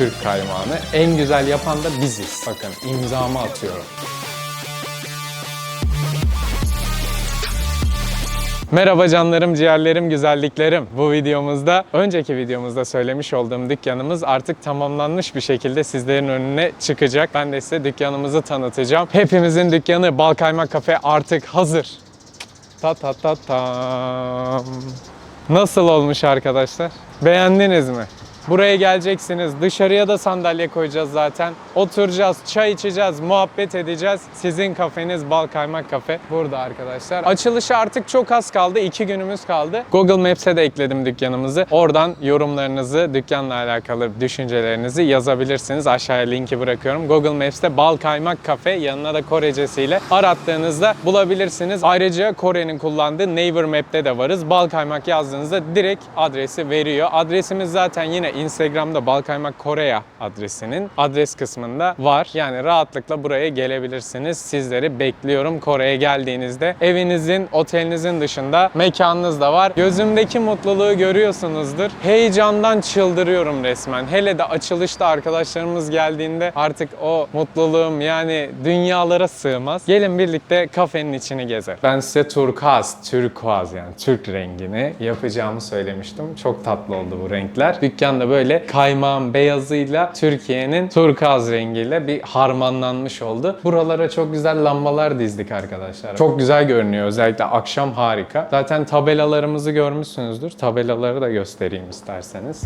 Türk kaymağını. En güzel yapan da biziz. Bakın imzamı atıyorum. Merhaba canlarım, ciğerlerim, güzelliklerim. Bu videomuzda, önceki videomuzda söylemiş olduğum dükkanımız artık tamamlanmış bir şekilde sizlerin önüne çıkacak. Ben de size dükkanımızı tanıtacağım. Hepimizin dükkanı Bal Kaymak Kafe artık hazır. Ta ta ta tam. Nasıl olmuş arkadaşlar? Beğendiniz mi? Buraya geleceksiniz. Dışarıya da sandalye koyacağız zaten. Oturacağız, çay içeceğiz, muhabbet edeceğiz. Sizin kafeniz Bal Kaymak Kafe burada arkadaşlar. Açılışı artık çok az kaldı. iki günümüz kaldı. Google Maps'e de ekledim dükkanımızı. Oradan yorumlarınızı, dükkanla alakalı düşüncelerinizi yazabilirsiniz. Aşağıya linki bırakıyorum. Google Maps'te Bal Kaymak Kafe yanına da Korecesiyle arattığınızda bulabilirsiniz. Ayrıca Kore'nin kullandığı Naver Map'te de varız. Bal Kaymak yazdığınızda direkt adresi veriyor. Adresimiz zaten yine Instagram'da Balkaymak Korea adresinin adres kısmında var. Yani rahatlıkla buraya gelebilirsiniz. Sizleri bekliyorum Kore'ye geldiğinizde. Evinizin, otelinizin dışında mekanınız da var. Gözümdeki mutluluğu görüyorsunuzdur. Heyecandan çıldırıyorum resmen. Hele de açılışta arkadaşlarımız geldiğinde artık o mutluluğum yani dünyalara sığmaz. Gelin birlikte kafenin içini gezer. Ben size turkuaz, turkuaz yani Türk rengini yapacağımı söylemiştim. Çok tatlı oldu bu renkler. Dükkanda böyle kaymağın beyazıyla Türkiye'nin turkuaz rengiyle bir harmanlanmış oldu. Buralara çok güzel lambalar dizdik arkadaşlar. Çok güzel görünüyor. Özellikle akşam harika. Zaten tabelalarımızı görmüşsünüzdür. Tabelaları da göstereyim isterseniz.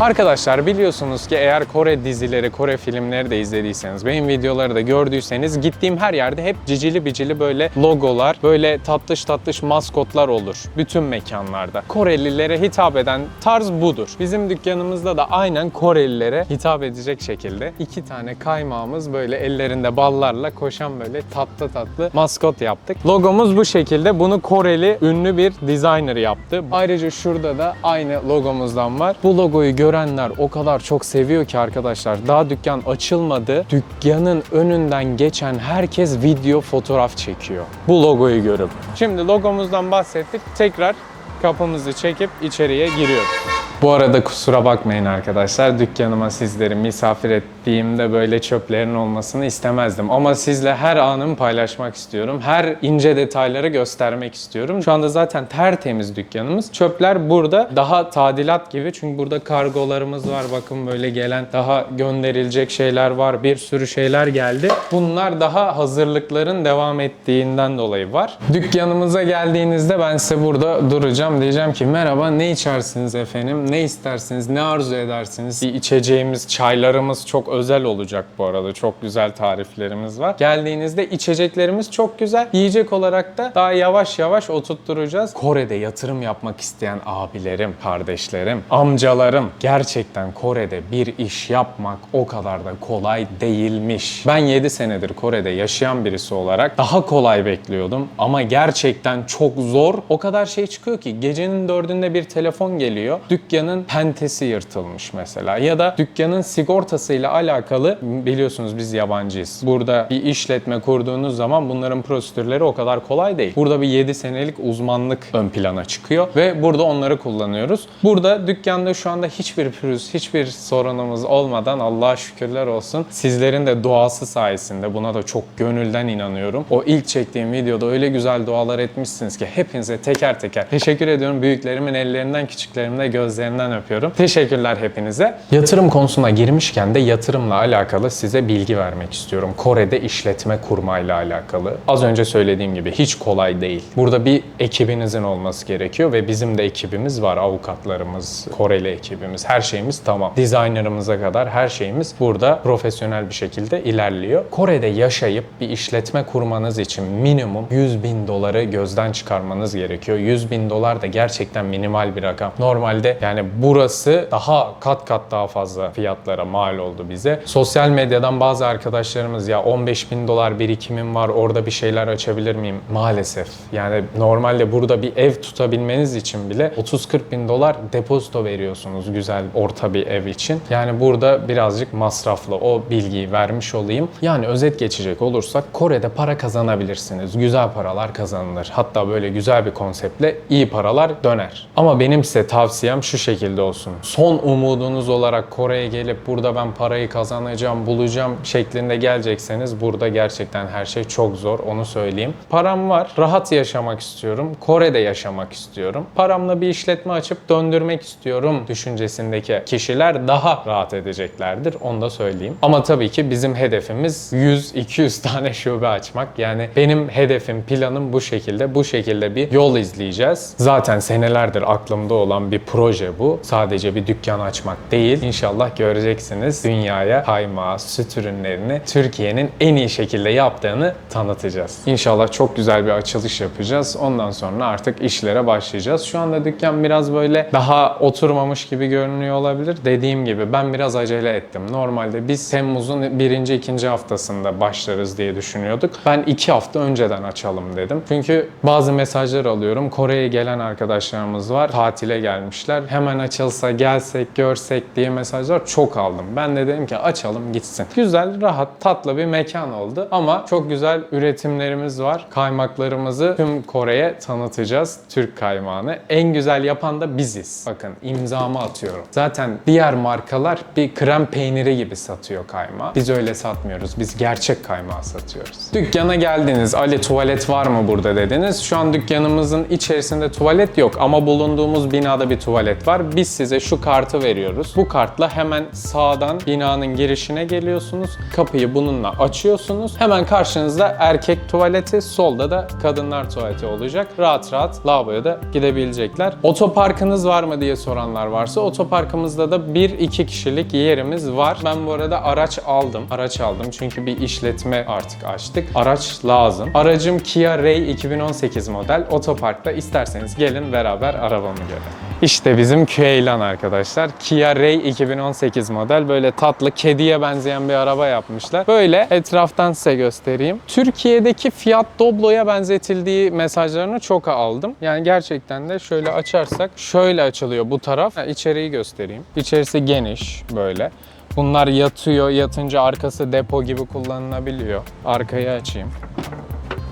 Arkadaşlar biliyorsunuz ki eğer Kore dizileri, Kore filmleri de izlediyseniz, benim videoları da gördüyseniz gittiğim her yerde hep cicili bicili böyle logolar, böyle tatlış tatlış maskotlar olur. Bütün mekanlarda. Korelilere hitap eden tarz budur. Bizim dükkanımızda da aynen Korelilere hitap edecek şekilde iki tane kaymağımız böyle ellerinde ballarla koşan böyle tatlı tatlı maskot yaptık. Logomuz bu şekilde. Bunu Koreli ünlü bir designer yaptı. Ayrıca şurada da aynı logomuzdan var. Bu logoyu görenler o kadar çok seviyor ki arkadaşlar. Daha dükkan açılmadı. Dükkanın önünden geçen herkes video fotoğraf çekiyor. Bu logoyu görüp. Şimdi logomuzdan bahsettik. Tekrar kapımızı çekip içeriye giriyoruz. Bu arada kusura bakmayın arkadaşlar. Dükkanıma sizleri misafir ettiğimde böyle çöplerin olmasını istemezdim. Ama sizle her anımı paylaşmak istiyorum. Her ince detayları göstermek istiyorum. Şu anda zaten tertemiz dükkanımız. Çöpler burada daha tadilat gibi. Çünkü burada kargolarımız var. Bakın böyle gelen daha gönderilecek şeyler var. Bir sürü şeyler geldi. Bunlar daha hazırlıkların devam ettiğinden dolayı var. Dükkanımıza geldiğinizde ben size burada duracağım. Diyeceğim ki merhaba ne içersiniz efendim? Ne istersiniz? Ne arzu edersiniz? Bir içeceğimiz, çaylarımız çok özel olacak bu arada. Çok güzel tariflerimiz var. Geldiğinizde içeceklerimiz çok güzel. Yiyecek olarak da daha yavaş yavaş oturtturacağız. Kore'de yatırım yapmak isteyen abilerim, kardeşlerim, amcalarım gerçekten Kore'de bir iş yapmak o kadar da kolay değilmiş. Ben 7 senedir Kore'de yaşayan birisi olarak daha kolay bekliyordum ama gerçekten çok zor. O kadar şey çıkıyor ki gecenin dördünde bir telefon geliyor. Dükkanın pentesi yırtılmış mesela ya da dükkanın sigortasıyla alakalı biliyorsunuz biz yabancıyız. Burada bir işletme kurduğunuz zaman bunların prosedürleri o kadar kolay değil. Burada bir 7 senelik uzmanlık ön plana çıkıyor ve burada onları kullanıyoruz. Burada dükkanda şu anda hiçbir pürüz, hiçbir sorunumuz olmadan Allah'a şükürler olsun. Sizlerin de duası sayesinde buna da çok gönülden inanıyorum. O ilk çektiğim videoda öyle güzel dualar etmişsiniz ki hepinize teker teker teşekkür ediyorum. Büyüklerimin ellerinden, küçüklerimin de gözlerinden öpüyorum. Teşekkürler hepinize. Yatırım konusuna girmişken de yatırımla alakalı size bilgi vermek istiyorum. Kore'de işletme kurmayla alakalı. Az önce söylediğim gibi hiç kolay değil. Burada bir ekibinizin olması gerekiyor ve bizim de ekibimiz var. Avukatlarımız, Koreli ekibimiz, her şeyimiz tamam. Designerımıza kadar her şeyimiz burada profesyonel bir şekilde ilerliyor. Kore'de yaşayıp bir işletme kurmanız için minimum 100 bin doları gözden çıkarmanız gerekiyor. 100 bin dolar da gerçekten minimal bir rakam. Normalde yani burası daha kat kat daha fazla fiyatlara mal oldu bize. Sosyal medyadan bazı arkadaşlarımız ya 15 bin dolar birikimim var orada bir şeyler açabilir miyim? Maalesef. Yani normal Normalde burada bir ev tutabilmeniz için bile 30-40 bin dolar depozito veriyorsunuz güzel orta bir ev için. Yani burada birazcık masraflı o bilgiyi vermiş olayım. Yani özet geçecek olursak Kore'de para kazanabilirsiniz. Güzel paralar kazanılır. Hatta böyle güzel bir konseptle iyi paralar döner. Ama benim size tavsiyem şu şekilde olsun. Son umudunuz olarak Kore'ye gelip burada ben parayı kazanacağım, bulacağım şeklinde gelecekseniz burada gerçekten her şey çok zor onu söyleyeyim. Param var, rahat yaşamak istiyorum, Kore'de yaşamak istiyorum. Paramla bir işletme açıp döndürmek istiyorum düşüncesindeki kişiler daha rahat edeceklerdir onu da söyleyeyim. Ama tabii ki bizim hedefimiz 100-200 tane şube açmak. Yani benim hedefim, planım bu şekilde. Bu şekilde bir yol izleyeceğiz. Zaten senelerdir aklımda olan bir proje bu. Sadece bir dükkan açmak değil. İnşallah göreceksiniz dünyaya kaymağı, süt ürünlerini Türkiye'nin en iyi şekilde yaptığını tanıtacağız. İnşallah çok güzel bir açılış yapacağız. Ondan sonra artık işlere başlayacağız. Şu anda dükkan biraz böyle daha oturmamış gibi görünüyor olabilir. Dediğim gibi ben biraz acele ettim. Normalde biz Temmuz'un birinci, ikinci haftasında başlarız diye düşünüyorduk. Ben iki hafta önceden açalım dedim. Çünkü bazı mesajlar alıyorum. Kore'ye gelen arkadaşlarımız var. Tatile gelmişler. Hemen açılsa, gelsek, görsek diye mesajlar çok aldım. Ben de dedim ki açalım gitsin. Güzel, rahat, tatlı bir mekan oldu. Ama çok güzel üretimlerimiz var. Kaymaklarımızı tüm Kore'ye tanıtacağız. Türk kaymağını. En güzel yapan da biziz. Bakın imzamı atıyorum. Zaten diğer markalar bir krem peyniri gibi satıyor kaymağı. Biz öyle satmıyoruz. Biz gerçek kaymağı satıyoruz. Dükkana geldiniz. Ali tuvalet var mı burada dediniz. Şu an dükkanımızın içerisinde tuvalet yok ama bulunduğumuz binada bir tuvalet var. Biz size şu kartı veriyoruz. Bu kartla hemen sağdan binanın girişine geliyorsunuz. Kapıyı bununla açıyorsunuz. Hemen karşınızda erkek tuvaleti, solda da kadınlar tuvaleti olacak. Rahat rahat lavaboya da gidebilecekler. Otoparkınız var mı diye soranlar varsa otoparkımızda da 1-2 kişilik yerimiz var. Ben bu arada araç aldım. Araç aldım çünkü bir işletme artık açtık. Araç lazım. Aracım Kia Ray 2018 model. Otoparkta isterseniz gelin beraber arabamı görün. İşte bizim Keylan arkadaşlar. Kia Ray 2018 model. Böyle tatlı kediye benzeyen bir araba yapmışlar. Böyle etraftan size göstereyim. Türkiye'deki Fiat Doblo'ya benzetildiği mesajlarını çok aldım. Yani gerçekten de şöyle açarsak şöyle açılıyor bu taraf. Ha, içeriği göstereyim. İçerisi geniş böyle. Bunlar yatıyor. Yatınca arkası depo gibi kullanılabiliyor. Arkayı açayım.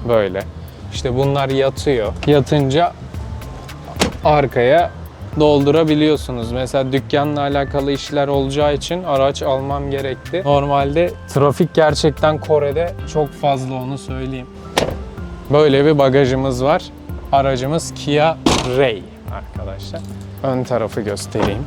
Böyle. İşte bunlar yatıyor. Yatınca arkaya doldurabiliyorsunuz. Mesela dükkanla alakalı işler olacağı için araç almam gerekti. Normalde trafik gerçekten Kore'de çok fazla onu söyleyeyim. Böyle bir bagajımız var. Aracımız Kia Ray arkadaşlar. Ön tarafı göstereyim.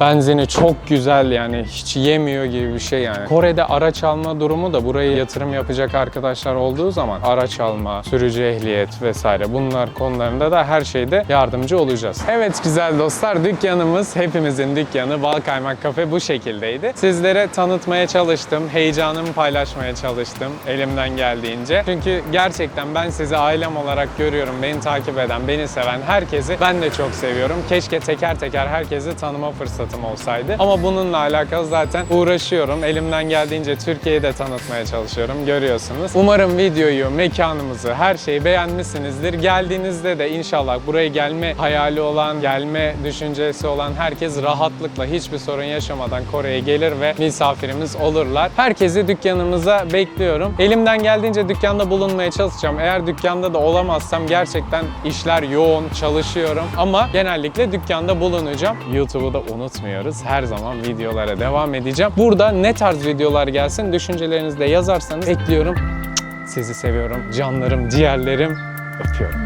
Benzini çok güzel yani hiç yemiyor gibi bir şey yani. Kore'de araç alma durumu da buraya yatırım yapacak arkadaşlar olduğu zaman araç alma, sürücü ehliyet vesaire bunlar konularında da her şeyde yardımcı olacağız. Evet güzel dostlar dükkanımız hepimizin dükkanı Bal Kaymak Kafe bu şekildeydi. Sizlere tanıtmaya çalıştım, heyecanımı paylaşmaya çalıştım elimden geldiğince. Çünkü gerçekten ben sizi ailem olarak görüyorum. Beni takip eden, beni seven herkesi ben de çok seviyorum. Keşke teker teker herkesi tanıma fırsatım olsaydı. Ama bununla alakalı zaten uğraşıyorum. Elimden geldiğince Türkiye'yi de tanıtmaya çalışıyorum. Görüyorsunuz. Umarım videoyu, mekanımızı, her şeyi beğenmişsinizdir. Geldiğinizde de inşallah buraya gelme hayali olan, gelme düşüncesi olan herkes rahatlıkla hiçbir sorun yaşamadan Kore'ye gelir ve misafirimiz olurlar. Herkesi dükkanımıza bekliyorum. Elimden geldiğince dükkanda bulunmaya çalışacağım. Eğer dükkanda da olamazsam gerçekten işler yoğun, çalışıyorum. Ama genellikle dükkanda bulunacağım. YouTube'u da unutmayın unutmuyoruz. Her zaman videolara devam edeceğim. Burada ne tarz videolar gelsin düşüncelerinizi de yazarsanız bekliyorum. Sizi seviyorum. Canlarım, ciğerlerim. Öpüyorum.